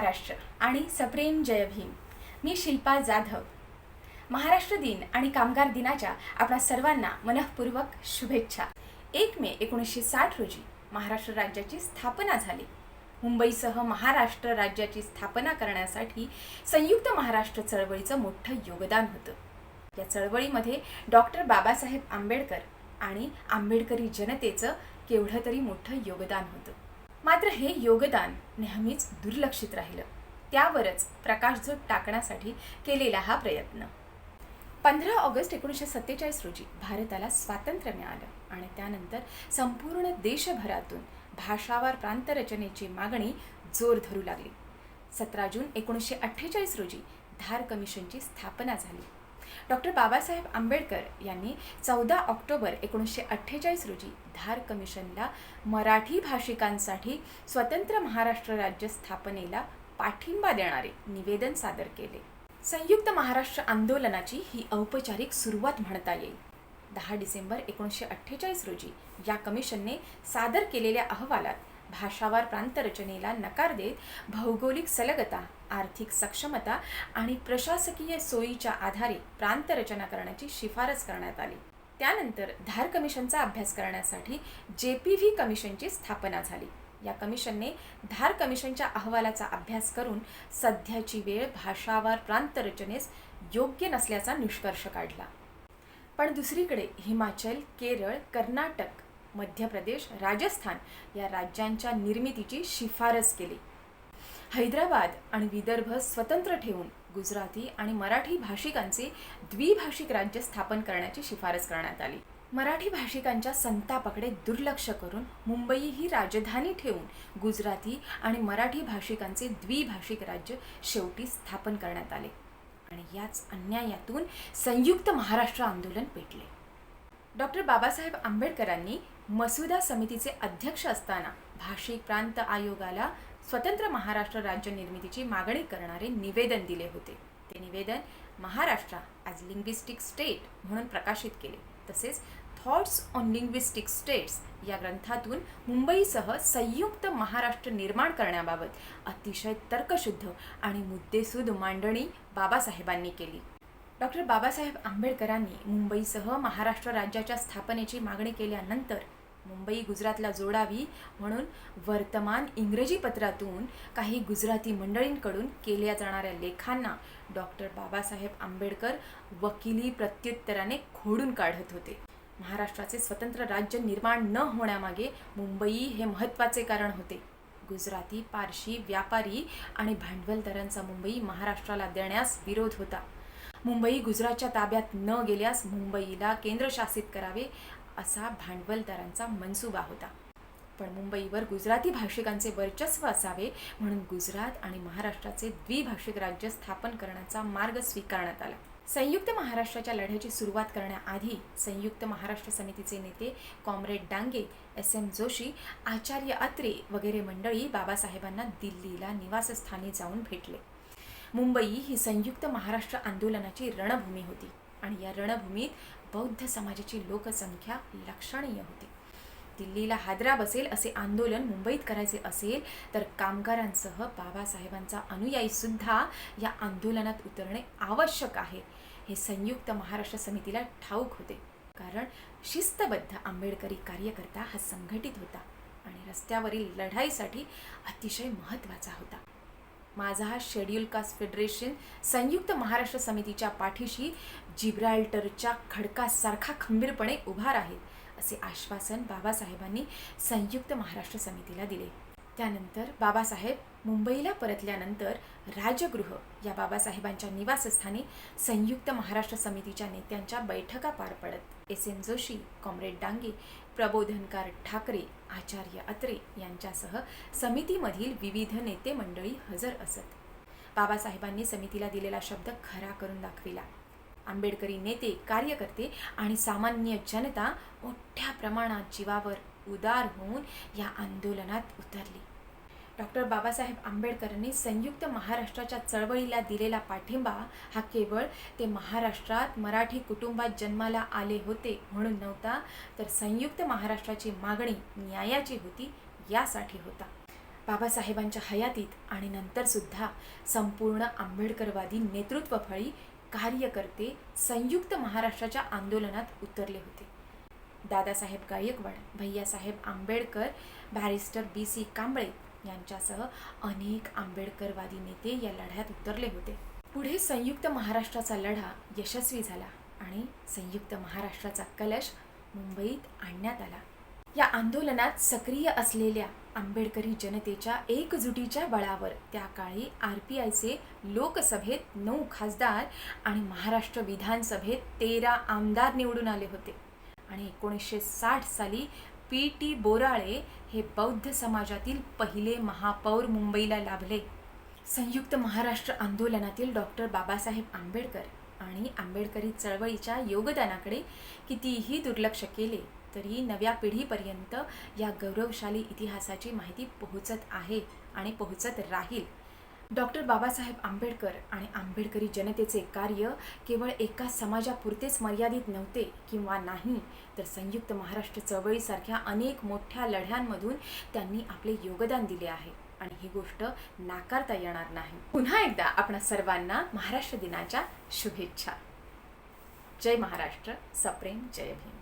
महाराष्ट्र आणि सप्रेम जय भीम. मी शिल्पा जाधव. महाराष्ट्र दिन आणि कामगार दिनाच्या आपल्या सर्वांना मनःपूर्वक शुभेच्छा. एक मे एकोणीसशे साठ रोजी महाराष्ट्र राज्याची स्थापना झाली. मुंबईसह महाराष्ट्र राज्याची स्थापना करण्यासाठी संयुक्त महाराष्ट्र चळवळीचं मोठं योगदान होतं. या चळवळीमध्ये डॉक्टर बाबासाहेब आंबेडकर आणि आंबेडकरी जनतेचं केवढं तरी मोठं योगदान होतं. मात्र हे योगदान नेहमीच दुर्लक्षित राहिलं. त्यावरच प्रकाशझोत टाकण्यासाठी केलेला हा प्रयत्न. पंधरा ऑगस्ट एकोणीसशे सत्तेचाळीस रोजी भारताला स्वातंत्र्य मिळालं आणि त्यानंतर संपूर्ण देशभरातून भाषावार प्रांतरचनेची मागणी जोर धरू लागली. सतरा जून एकोणीसशे अठ्ठेचाळीस रोजी धार कमिशनची स्थापना झाली. डॉक्टर बाबासाहेब आंबेडकर यांनी चौदा ऑक्टोबर एकोणीसशे अठ्ठेचाळीस रोजी धार कमिशनला मराठी भाषिकांसाठी स्वतंत्र महाराष्ट्र राज्य स्थापनेला पाठिंबा देणारे निवेदन सादर केले. संयुक्त महाराष्ट्र आंदोलनाची ही औपचारिक सुरुवात म्हणता येईल. दहा डिसेंबर एकोणीसशे अठ्ठेचाळीस रोजी या कमिशनने सादर केलेल्या अहवालात भाषावार प्रांतरचनेला नकार देत भौगोलिक सलगता आर्थिक सक्षमता आणि प्रशासकीय सोयीच्या आधारे प्रांतरचना करण्याची शिफारस करण्यात आली. त्यानंतर धार कमिशनचा अभ्यास करण्यासाठी जे पी व्ही कमिशनची स्थापना झाली. या कमिशनने धार कमिशनच्या अहवालाचा अभ्यास करून सध्याची वेळ भाषावार प्रांतरचनेस योग्य नसल्याचा निष्कर्ष काढला. पण दुसरीकडे हिमाचल केरळ कर्नाटक मध्य प्रदेश राजस्थान या राज्यांच्या निर्मितीची शिफारस केली. हैदराबाद आणि विदर्भ स्वतंत्र ठेवून गुजराती आणि मराठी भाषिकांचे द्विभाषिक राज्य स्थापन करण्याची शिफारस करण्यात आली. मराठी भाषिकांच्या संतापाकडे दुर्लक्ष करून मुंबई ही राजधानी ठेवून गुजराती आणि मराठी भाषिकांचे द्विभाषिक राज्य शेवटी स्थापन करण्यात आले आणि याच अन्यायातून संयुक्त महाराष्ट्र आंदोलन पेटले. डॉक्टर बाबासाहेब आंबेडकरांनी मसुदा समितीचे अध्यक्ष असताना भाषिक प्रांत आयोगाला स्वतंत्र महाराष्ट्र राज्य निर्मितीची मागणी करणारे निवेदन दिले होते. ते निवेदन महाराष्ट्र ॲज लिंग्विस्टिक स्टेट म्हणून प्रकाशित केले. तसेच थॉट्स ऑन लिंग्विस्टिक स्टेट्स या ग्रंथातून मुंबईसह संयुक्त महाराष्ट्र निर्माण करण्याबाबत अतिशय तर्कशुद्ध आणि मुद्देसूद मांडणी बाबासाहेबांनी केली. डॉक्टर बाबासाहेब आंबेडकरांनी मुंबईसह महाराष्ट्र राज्याच्या स्थापनेची मागणी केल्यानंतर मुंबई गुजरातला जोडावी म्हणून वर्तमान इंग्रजी पत्रातून काही गुजराती मंडळींकडून केल्या जाणाऱ्या लेखांना डॉक्टर बाबासाहेब आंबेडकर वकिली प्रत्युत्तराने खोडून काढत होते. महाराष्ट्राचे स्वतंत्र राज्य निर्माण न होण्यामागे मुंबई हे महत्त्वाचे कारण होते. गुजराती पारशी व्यापारी आणि भांडवलदारांचा मुंबई महाराष्ट्राला देण्यास विरोध होता. मुंबई गुजरातच्या ताब्यात न गेल्यास मुंबईला केंद्रशासित करावे असा भांडवलदारांचा मनसुबा होता. पण मुंबईवर गुजराती भाषिकांचे वर्चस्व असावे म्हणून गुजरात आणि महाराष्ट्राचे द्विभाषिक राज्य स्थापन करण्याचा मार्ग स्वीकारण्यात आला. संयुक्त महाराष्ट्राच्या लढ्याची सुरुवात करण्याआधी संयुक्त महाराष्ट्र समितीचे नेते comrade Dange S M Joshi Acharya Atre वगैरे मंडळी बाबासाहेबांना दिल्लीला निवासस्थानी जाऊन भेटले. मुंबई ही संयुक्त महाराष्ट्र आंदोलनाची रणभूमी होती. आणि या रणभूमीत बौद्ध समाजाची लोकसंख्या लक्षणीय होती. दिल्लीला हादरा बसेल असे आंदोलन मुंबईत करायचे असेल तर कामगारांसह बाबासाहेबांचा अनुयायीसुद्धा या आंदोलनात उतरणे आवश्यक आहे. हे संयुक्त महाराष्ट्र समितीला ठाऊक होते. कारण शिस्तबद्ध आंबेडकरी कार्यकर्ता हा संघटित होता आणि रस्त्यावरील लढाईसाठी अतिशय महत्त्वाचा होता. माझा हा शेड्यूल कास्ट फेडरेशन संयुक्त महाराष्ट्र समितीच्या पाठीशी जिब्राल्टरच्या खडकासारखा खंबीरपणे उभा राहील असे आश्वासन बाबासाहेबांनी संयुक्त महाराष्ट्र समितीला दिले. त्यानंतर बाबासाहेब मुंबईला परतल्यानंतर राजगृह या बाबासाहेबांच्या निवासस्थानी संयुक्त महाराष्ट्र समितीच्या नेत्यांच्या बैठका पार पडत. S M Joshi comrade Dange Prabodhankar Thackeray Acharya Atre यांच्यासह समितीमधील विविध नेते मंडळी हजर असत. बाबासाहेबांनी समितीला दिलेला शब्द खरा करून दाखविला. आंबेडकरी नेते कार्यकर्ते आणि सामान्य जनता मोठ्या प्रमाणात जीवावर उदार होऊन या आंदोलनात उतरली. डॉक्टर बाबासाहेब आंबेडकरांनी संयुक्त महाराष्ट्राच्या चळवळीला दिलेला पाठिंबा हा केवळ ते महाराष्ट्रात मराठी कुटुंबात जन्माला आले होते म्हणून नव्हता तर संयुक्त महाराष्ट्राची मागणी न्यायाची होती यासाठी होता. बाबासाहेबांच्या हयातीत आणि नंतरसुद्धा संपूर्ण आंबेडकरवादी नेतृत्वफळी कार्यकर्ते संयुक्त महाराष्ट्राच्या आंदोलनात उतरले होते. Dadasaheb Gaikwad Bhaiyasaheb Ambedkar barrister B C Kamble यांच्यासह अनेक आंबेडकरवादी नेते या लढ्यात उतरले होते. पुढे संयुक्त महाराष्ट्राचा लढा यशस्वी झाला आणि संयुक्त महाराष्ट्राचा कलश मुंबईत आणण्यात आला. या आंदोलनात सक्रिय असलेल्या आंबेडकरी जनतेच्या एकजुटीच्या बळावर त्या काळी आर पी आयचे लोकसभेत नऊ खासदार आणि महाराष्ट्र विधानसभेत तेरा आमदार निवडून आले होते. आणि एकोणीसशे साठ साली पी टी बोराळे हे बौद्ध समाजातील पहिले महापौर मुंबईला लाभले. संयुक्त महाराष्ट्र आंदोलनातील डॉक्टर बाबासाहेब आंबेडकर आणि आंबेडकरी चळवळीच्या योगदानाकडे कितीही दुर्लक्ष केले तरी नव्या पिढीपर्यंत या गौरवशाली इतिहासाची माहिती पोहोचत आहे आणि पोहोचत राहील. डॉक्टर बाबासाहेब आंबेडकर आणि आंबेडकरी जनतेचे कार्य केवळ एका समाजापुरतेच मर्यादित नव्हते किंवा नाही तर संयुक्त महाराष्ट्र चळवळीसारख्या अनेक मोठ्या लढ्यांमधून त्यांनी आपले योगदान दिले आहे. आणि ही गोष्ट नाकारता येणार नाही. पुन्हा एकदा आपण सर्वांना महाराष्ट्र दिनाच्या शुभेच्छा. जय महाराष्ट्र. सप्रेम. जय भीम.